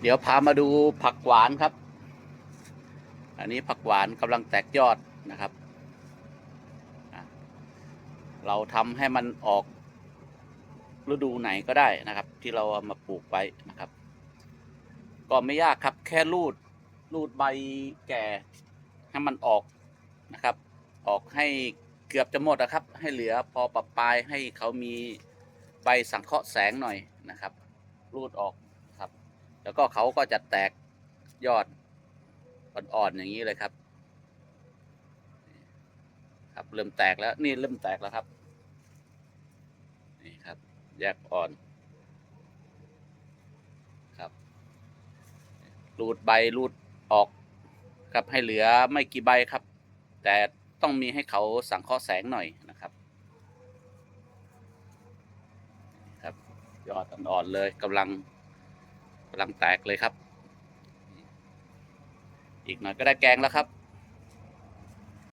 เดี๋ยวพามาดูผักหวานครับ อันนี้ผักหวานกำลังแตกยอดนะครับ เราทำให้มันออกฤดูไหนก็ได้นะครับ ที่เราเอามาปลูกไว้นะครับ ก็ไม่ยากครับ แค่รูดรูดใบแก่ให้มันออกนะครับ ออกให้เกือบจะหมดนะครับ ให้เหลือพอปรับปลายให้เขามีใบสังเคราะห์แสงหน่อยนะครับ รูดออก แล้วก็เขาก็จะแตกยอดอ่อนๆอย่างนี้เลยครับ ครับเริ่มแตกแล้วนี่เริ่มแตกแล้วครับ นี่ครับแยกอ่อนครับรูดใบรูดออกครับให้เหลือไม่กี่ใบครับ แต่ต้องมีให้เขาสังเคราะห์แสงหน่อยนะครับครับยอดอ่อนๆเลยกำลัง กำลังแตกเลยครับ อีกหน่อยก็ได้แกงแล้วครับ